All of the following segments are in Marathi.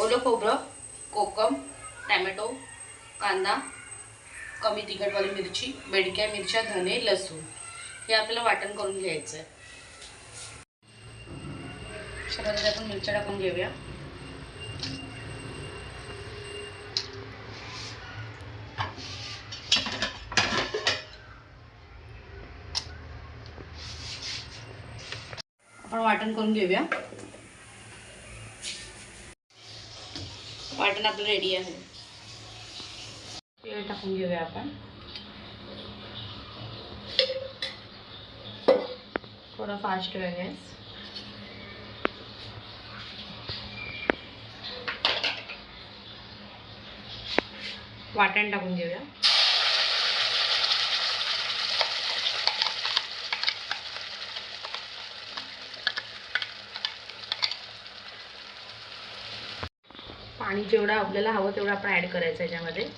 ओलं खोबरं कोकम टॅमॅटो कांदा कमी तिखटवाली मिरची बेडक्या मिरच्या धने लसूण. हे आपल्याला वाटण करून घ्यायचं आहे सगळ्यात आपण मिरच्या टाकून घेऊया. आपण वाटण करून घेऊया. मटण आपलं रेडी आहे. तेल टाकून घेऊया आपण. थोडं फास्ट ठेवूया गॅस वाटण टाकून घेऊया. पाणी जेवढं आपल्याला हवं तेवढं आपण ॲड करायचं याच्यामध्ये.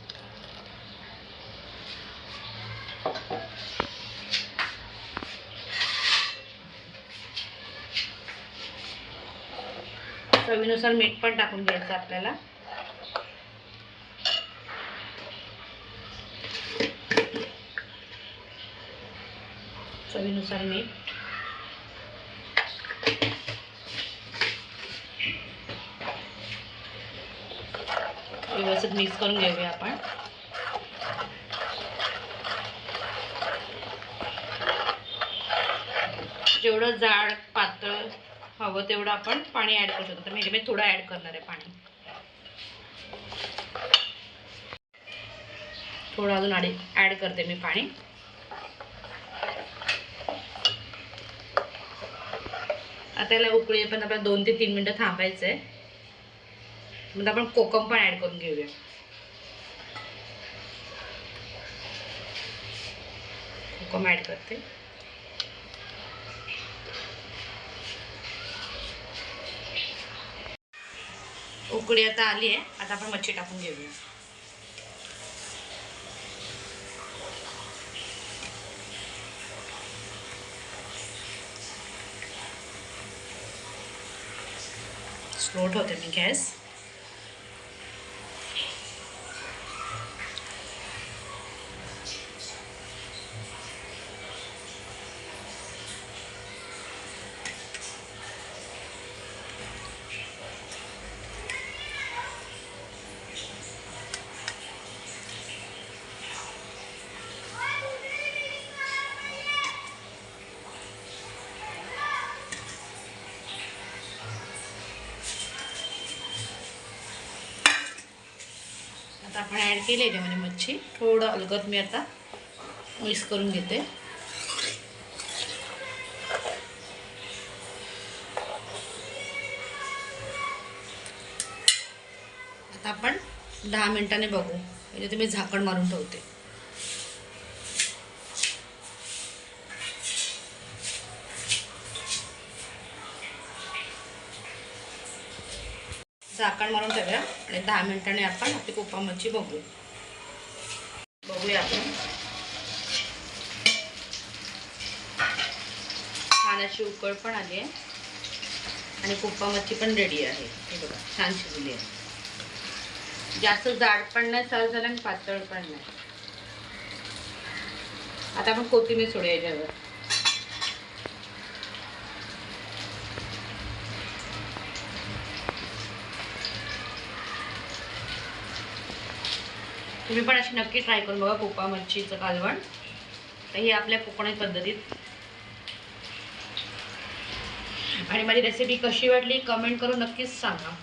चवीनुसार मीठ पण टाकून घ्यायचं आपल्याला. चवीनुसार मीठ. व्यवस्थित मिक्स करून घेऊया आपण. जेवढं जाड पातळ हवं तेवढं आपण पाणी ॲड करू शकतो. तर मी थोडं ॲड करणार आहे पाणी. थोडं अजून आडी ॲड करते मी पाणी. आता याला उकळी पण आपल्याला दोन ते तीन मिनटं थांबायचं आहे मग आपण कोकम पण ॲड करून घेऊया. कोकम ॲड करते. उकळी आता आली आहे. आता आपण मच्छी टाकून घेऊया. स्लो ठेवते मी गॅस. आपण ॲड केली त्यामध्ये मच्छी. थोडं अलगद मी आता मिक्स करून घेते. आता आपण दहा मिनटाने बघू. म्हणजे तुम्ही झाकण मारून ठेवते. झाकण मारून ठेवूया. आणि दहा मिनिटांनी आपण आपली कोपा मच्छी बघू. बघूया आपण. छान उकळ पण आली आहे. आणि कोपा मच्छी पण रेडी आहे. हे बघा छान शिजली आहे. जास्त जाड पण नाही सर झालं आणि पातळ पण नाही. आता आपण कोथिंबीर सोडूया याच्यावर. तुम्ही पण अशी नक्की ट्राय करून बघा कोपा मच्छीचं कालवण. तर ही आपल्या कोकणी पद्धतीत. आणि माझी रेसिपी कशी वाटली कमेंट करून नक्कीच सांगा.